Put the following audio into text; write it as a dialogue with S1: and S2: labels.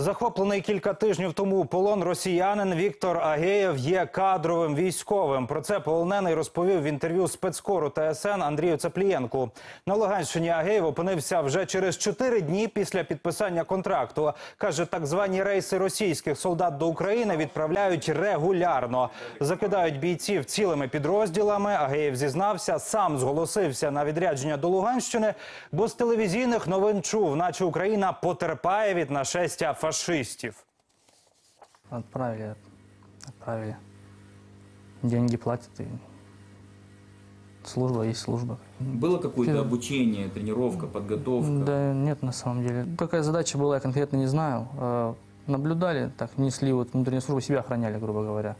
S1: Захоплений кілька тижнів тому полон росіянин Віктор Агеєв є кадровим військовим. Про це полонений розповів в інтерв'ю спецкору ТСН Андрію Цаплієнку. На Луганщині Агеєв опинився вже через чотири дні після підписання контракту. Каже, так звані рейси російських солдат до України відправляють регулярно. Закидають бійців цілими підрозділами. Агеєв зізнався, сам зголосився на відрядження до Луганщини, бо з телевізійних новин чув, наче Україна потерпає від нашестя фашистів.
S2: Отправили, отправили. Деньги платят и служба есть служба.
S3: Было какое-то
S2: Ты-
S3: обучение, тренировка, подготовка?
S2: Да нет, на самом деле. Какая задача была, я конкретно не знаю. Э, Наблюдали, так несли вот внутреннюю службу, себя охраняли, грубо говоря.